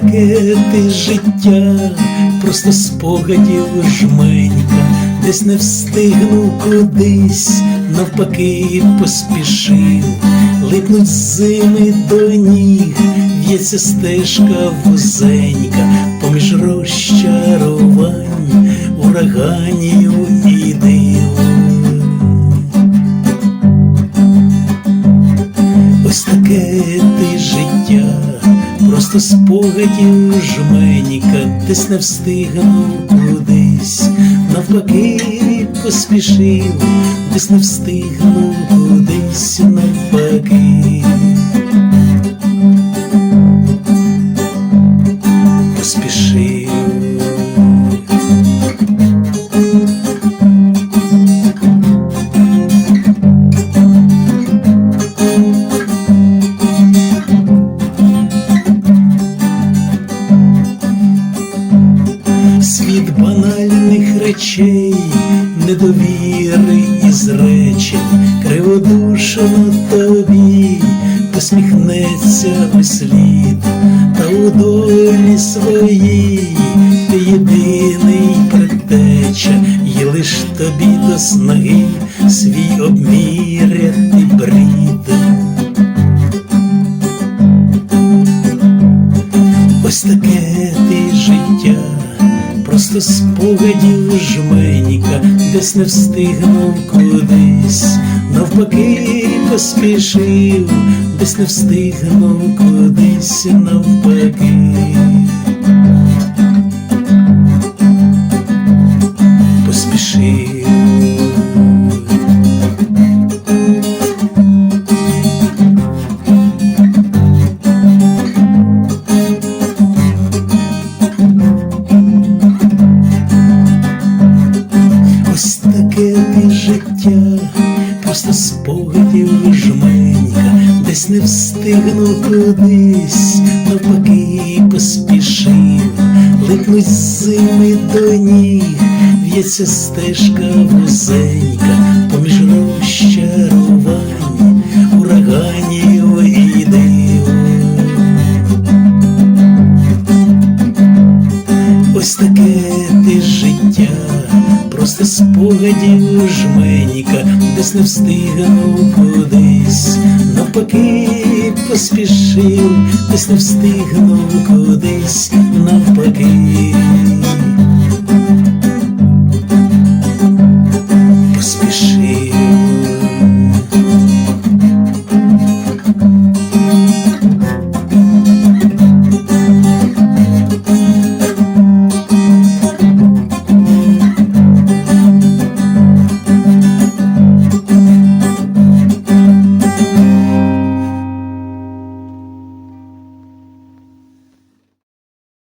таке ти життя, просто спогадів жменька, десь не встигнув кудись, навпаки поспішив, липнуть зими до ніг, в'ється стежка вузенька, поміж розчарувань, ураганів і просто спогадів жменька, десь не встигнув кудись, навпаки поспішив, десь не встигнув кудись, навпаки. Банальних речей, недовіри і зречень, криводушно тобі посміхнеться услід, та у долі своїй ти єдиний предтеча, і лиш тобі до снаги свій обміряти просто спогадів жменька, десь не встигнув кудись, навпаки поспішив, десь не встигнув кудись, навпаки. Життя, просто спогадів жменька, десь не встигну кудись, навпаки поспішив, липнуть зими до ніг, в'ється стежка вузенька, спогадів жменька, десь не встигнув кудись, навпаки поспішив, десь не встигнув кудись, навпаки.